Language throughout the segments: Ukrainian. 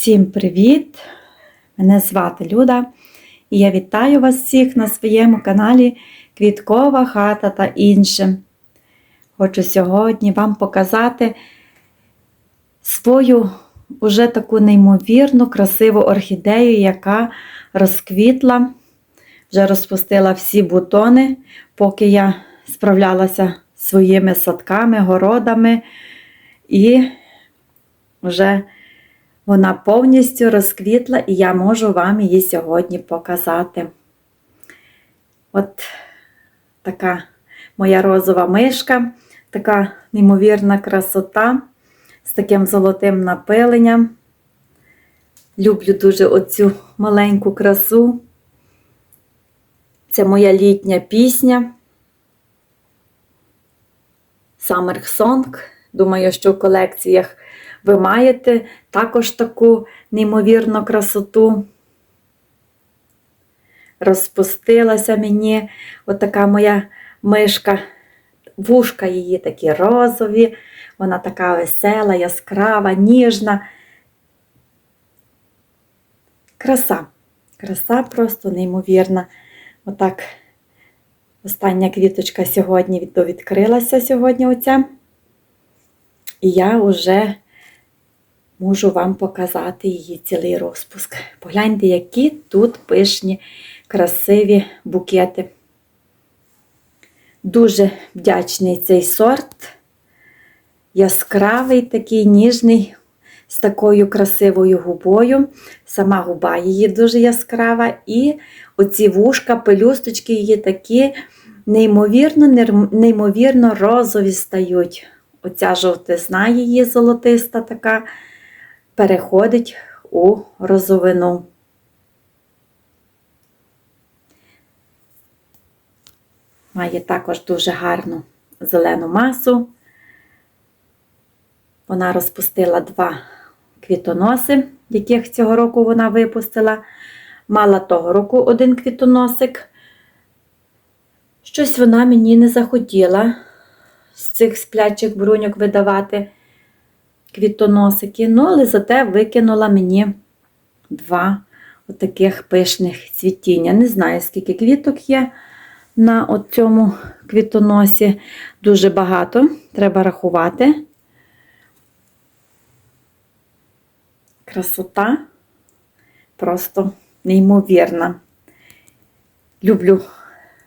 Всім привіт! Мене звати Люда і я вітаю вас всіх на своєму каналі Квіткова хата та інше. Хочу сьогодні вам показати свою уже таку неймовірну красиву орхідею, яка розквітла, вже розпустила всі бутони, поки я справлялася своїми садками, городами і вже вона повністю розквітла, і я можу вам її сьогодні показати. От така моя розова мишка, така неймовірна красота з таким золотим напиленням. Люблю дуже оцю маленьку красу. Це моя літня пісня. Summer Song. Думаю, що в колекціях ви маєте також таку неймовірну красоту. Розпустилася мені отака моя мишка, вушка її такі розові, вона така весела, яскрава, ніжна. Краса, краса просто неймовірна. Отак остання квіточка сьогодні відкрилася сьогодні оця. І я вже можу вам показати її цілий розпуск. Погляньте, які тут пишні, красиві букети. Дуже вдячний цей сорт. Яскравий, такий ніжний, з такою красивою губою. Сама губа її дуже яскрава. І оці вушка, пелюсточки її такі неймовірно, неймовірно розові стають. Оця жовтизна її золотиста така переходить у розовину. Має також дуже гарну зелену масу. Вона розпустила два квітоноси, яких цього року вона випустила. Мала того року один квітоносик. Щось вона мені не захотіла з цих сплячих бруньок видавати квітоносики. Ну, але зате викинула мені два отаких пишних цвітіння. Не знаю, скільки квіток є на цьому квітоносі. Дуже багато, треба рахувати. Красота просто неймовірна. Люблю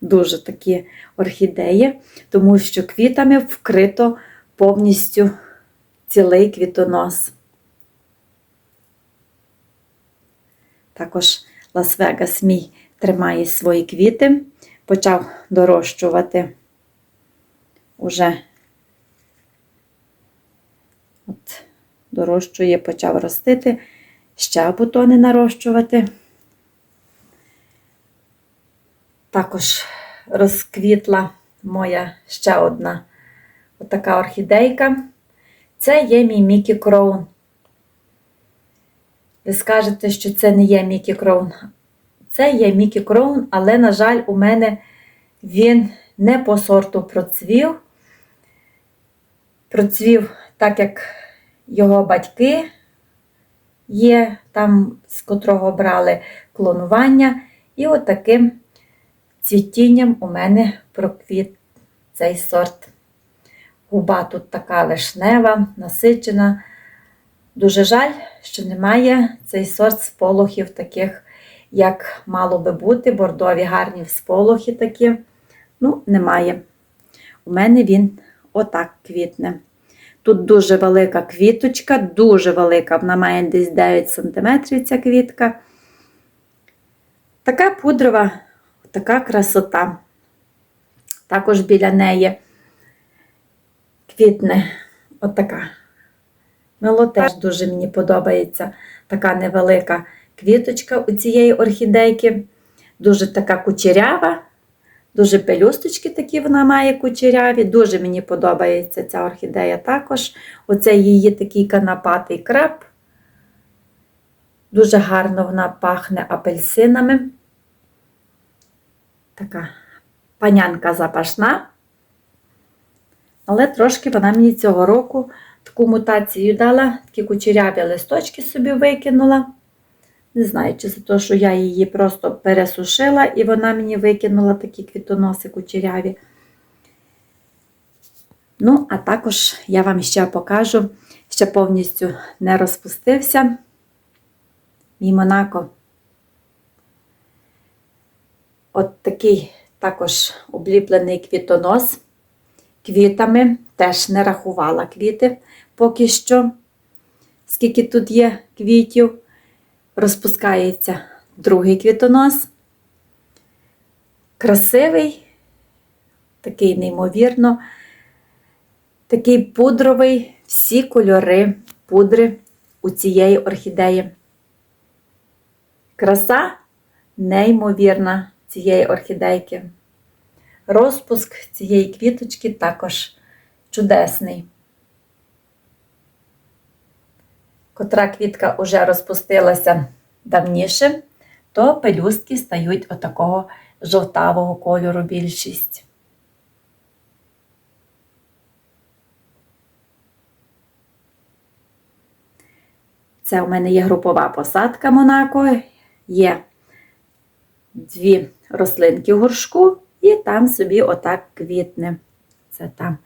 дуже такі орхідеї, тому що квітами вкрито повністю цілий квітонос. Також Лас-Вегас мій тримає свої квіти, почав дорощувати уже от дорощує, почав ростити, ще бутони нарощувати. Також розквітла моя ще одна отака орхідейка. Це є мій Мікі Кроун. Ви скажете, що це не є Мікі Кроун. Це є Мікі Кроун, але, на жаль, у мене він не по сорту процвів. Процвів так, як його батьки є, там, з котрого брали клонування. І отаким цвітінням у мене проквіт цей сорт. Губа тут така вишнева, насичена. Дуже жаль, що немає цей сорт сполохів таких, як мало би бути, бордові гарні сполохи такі. Ну, немає. У мене він отак квітне. Тут дуже велика квіточка, дуже велика, вона має десь 9 см ця квітка. Така пудрова, така красота. Також біля неї квітне отака. Мило теж дуже мені подобається така невелика квіточка у цієї орхідейки. Дуже така кучерява, дуже пелюсточки такі вона має кучеряві. Дуже мені подобається ця орхідея також. Оце її такий канапатий креп. Дуже гарно вона пахне апельсинами. Така панянка запашна. Але трошки вона мені цього року таку мутацію дала, такі кучеряві листочки собі викинула. Не знаю, чи за те, що я її просто пересушила, і вона мені викинула такі квітоноси кучеряві. Ну, а також я вам ще покажу, ще повністю не розпустився мій Монако. От такий також обліплений квітонос. Квітами теж не рахувала квіти поки що. Скільки тут є квітів, розпускається другий квітонос. Красивий, такий неймовірно, такий пудровий, всі кольори пудри у цієї орхідеї. Краса неймовірна цієї орхідейки. Розпуск цієї квіточки також чудесний. Котра квітка вже розпустилася давніше, то пелюстки стають отакого жовтавого кольору більшість. Це у мене є групова посадка Монако, є дві рослинки в горшку, і там собі отак квітне. Це там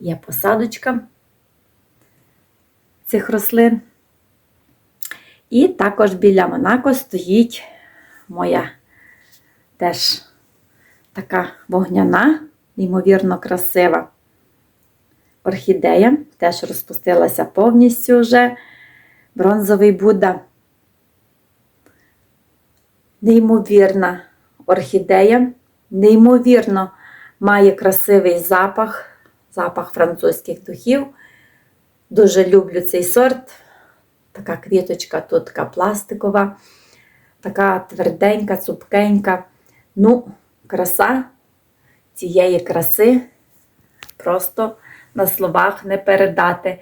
є посадочка цих рослин. І також біля Монако стоїть моя теж така вогняна, неймовірно красива орхідея. Теж розпустилася повністю вже бронзовий Будда. Неймовірна орхідея, неймовірно має красивий запах, запах французьких духів. Дуже люблю цей сорт. Така квіточка тут така пластикова, така тверденька, цупкенька. Ну, краса цієї краси просто на словах не передати.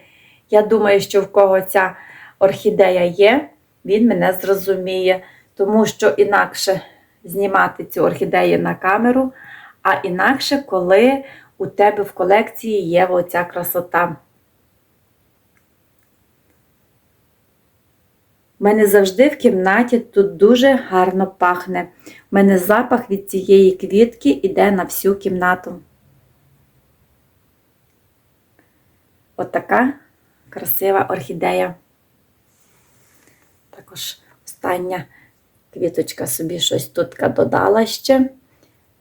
Я думаю, що в кого ця орхідея є, він мене зрозуміє, тому що інакше знімати цю орхідею на камеру, а інакше, коли у тебе в колекції є оця красота. У мене завжди в кімнаті тут дуже гарно пахне. У мене запах від цієї квітки йде на всю кімнату. Отака красива орхідея. Також остання квіточка собі щось тут додала ще.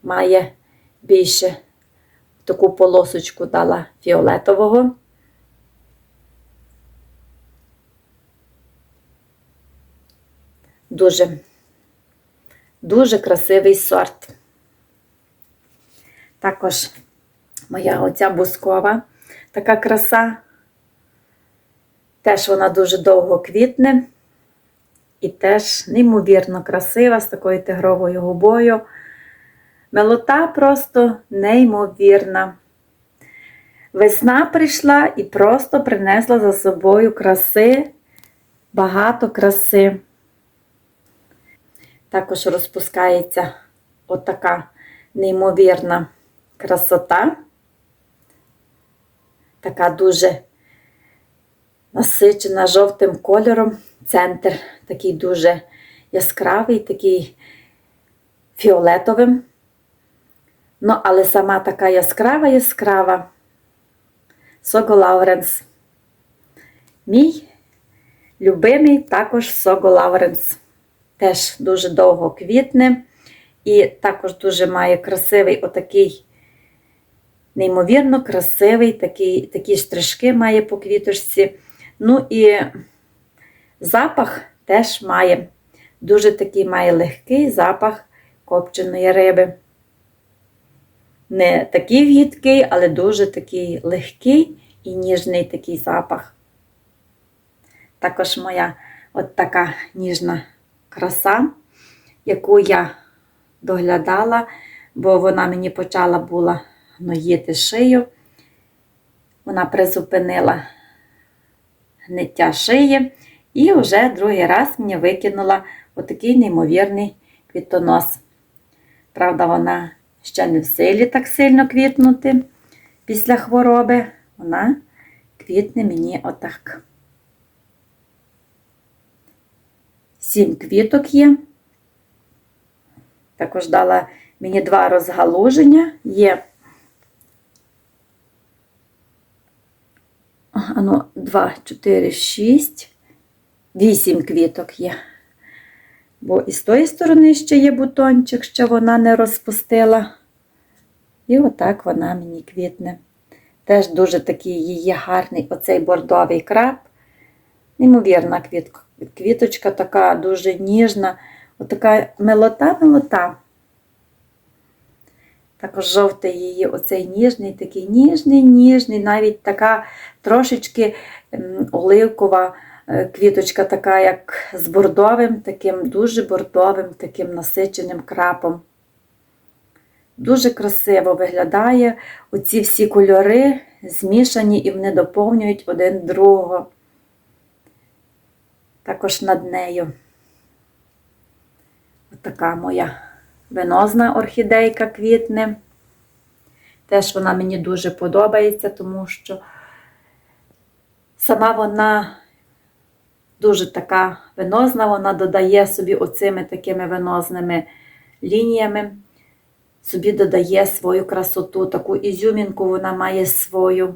Має більше таку полосочку дала фіолетового. Дуже, дуже красивий сорт. Також моя оця бускова така краса. Теж вона дуже довго квітне. І теж неймовірно красива з такою тигровою губою. Мелота просто неймовірна. Весна прийшла і просто принесла за собою краси, багато краси. Також розпускається отака неймовірна красота. Така дуже насичена жовтим кольором. Центр такий дуже яскравий, такий фіолетовим. Ну, але сама така яскрава яскрава Сого Лауренс. Мій любимий також Сого Лауренс. Теж дуже довго квітне. І також дуже має красивий отакий, неймовірно красивий, такий, такі штришки має по квіточці. Ну і запах теж має. Дуже такий має легкий запах копченої риби. Не такий гідкий, але дуже такий легкий і ніжний такий запах. Також моя от така ніжна краса, яку я доглядала, бо вона мені почала була гноїти шию. Вона призупинила гниття шиї, і вже другий раз мені викинула отакий неймовірний квітонос. Правда, вона ще не в силі так сильно квітнути після хвороби. Вона квітне мені отак. Сім квіток є. Також дала мені два розгалуження. Є Ану, 2, 4, 6, 8 квіток є. Бо і з тої сторони ще є бутончик, що вона не розпустила. І отак вона мені квітне. Теж дуже такий її гарний оцей бордовий краб. Неймовірна квіт... квіточка така дуже ніжна, отака милота-милота. Також жовтий її, оцей ніжний, такий ніжний, ніжний, навіть така трошечки оливкова квіточка, така, як з бордовим, таким дуже бордовим, таким насиченим крапом. Дуже красиво виглядає. Оці всі кольори змішані і вони доповнюють один другого. Також над нею. Отака моя венозна орхідейка квітне. Теж вона мені дуже подобається, тому що сама вона дуже така венозна, вона додає собі оцими такими венозними лініями, собі додає свою красоту, таку ізюмінку вона має свою.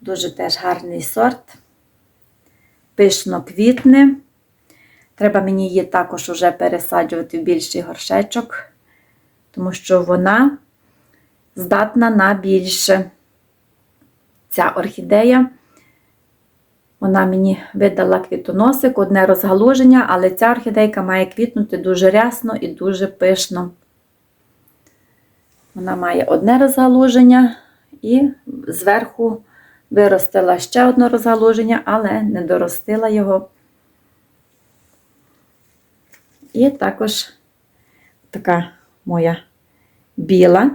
Дуже теж гарний сорт. Пишно квітне. Треба мені її також уже пересаджувати в більший горшечок, тому що вона здатна на більше. Ця орхідея, вона мені видала квітоносик, одне розгалуження, але ця орхідейка має квітнути дуже рясно і дуже пишно. Вона має одне розгалуження і зверху виростила ще одне розгалуження, але не доростила його. І також така моя біла,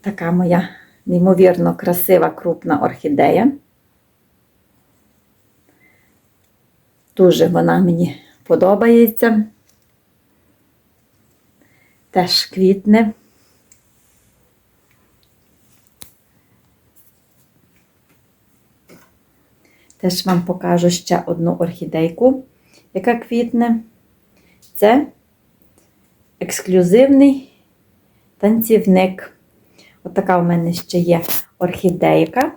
така моя неймовірно красива крупна орхідея. Дуже вона мені подобається. Теж квітне. Теж вам покажу ще одну орхідейку, яка квітне. Це ексклюзивний танцівник. Отака у мене ще є орхідейка.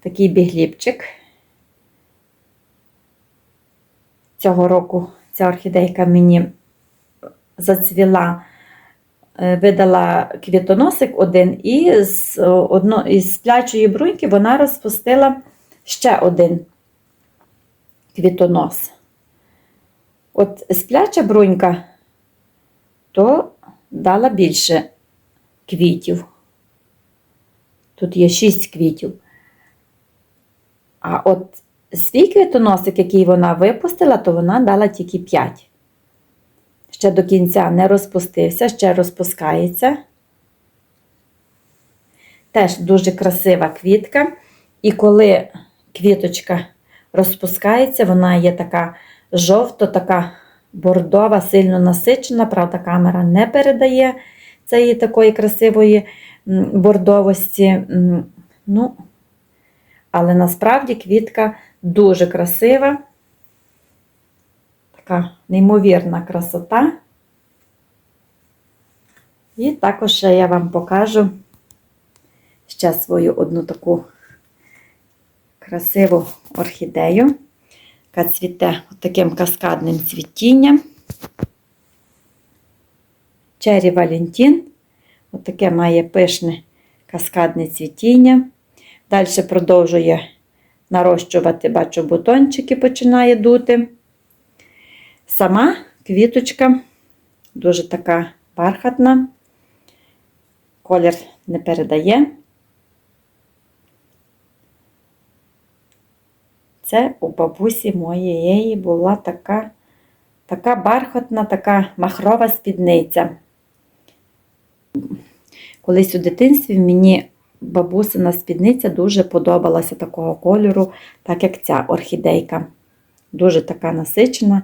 Такий бігліпчик. Цього року ця орхідейка мені зацвіла, е, видала квітоносик один, і з, одно, із сплячої бруньки вона розпустила ще один квітонос. От спляча брунька, то дала більше квітів. Тут є 6 квітів. А от свій квітоносик, який вона випустила, то вона дала тільки 5. Ще до кінця не розпустився, ще розпускається. Теж дуже красива квітка. І коли квіточка розпускається, вона є така жовто, така бордова, сильно насичена. Правда, камера не передає цієї такої красивої бордовості. Ну, але насправді квітка дуже красива, така неймовірна красота. І також ще я вам покажу ще свою одну таку красиву орхідею, яка цвіте таким каскадним цвітінням. Чері Валентін. Отаке має пишне каскадне цвітіння. Далі продовжує нарощувати, бачу, бутончики починає дути. Сама квіточка дуже така бархатна, колір не передає. Це у бабусі моєї була така така бархатна, така махрова спідниця. Колись у дитинстві мені бабусина спідниця дуже подобалася такого кольору, так як ця орхідейка. Дуже така насичена.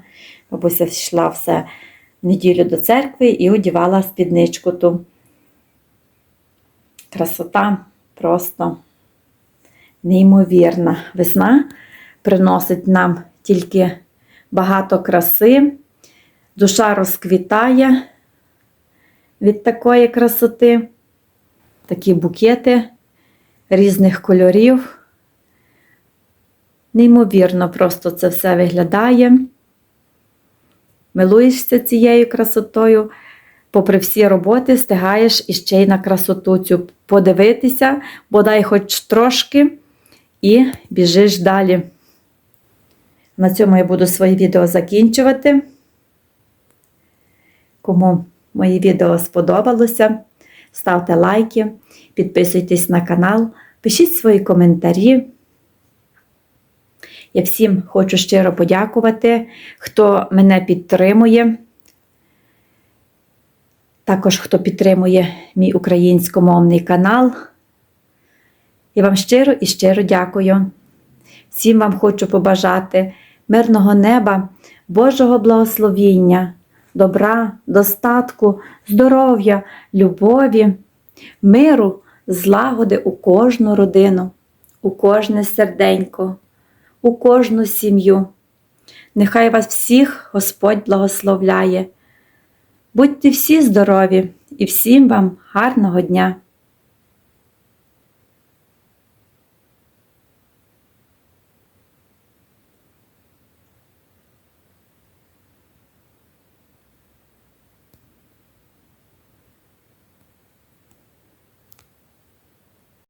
Бабуся йшла все в неділю до церкви і одівала спідничку ту Красота просто неймовірна. Весна приносить нам тільки багато краси, душа розквітає від такої красоти, такі букети різних кольорів. Неймовірно, просто це все виглядає. Милуєшся цією красотою, попри всі роботи, стигаєш іще й на красоту цю подивитися, бодай хоч трошки, і біжиш далі. На цьому я буду своє відео закінчувати. Кому моє відео сподобалося, ставте лайки, підписуйтесь на канал, пишіть свої коментарі. Я всім хочу щиро подякувати, хто мене підтримує. Також хто підтримує мій українськомовний канал. Я вам щиро і щиро дякую. Всім вам хочу побажати мирного неба, Божого благословіння, добра, достатку, здоров'я, любові, миру, злагоди у кожну родину, у кожне серденько, у кожну сім'ю. Нехай вас всіх Господь благословляє. Будьте всі здорові і всім вам гарного дня!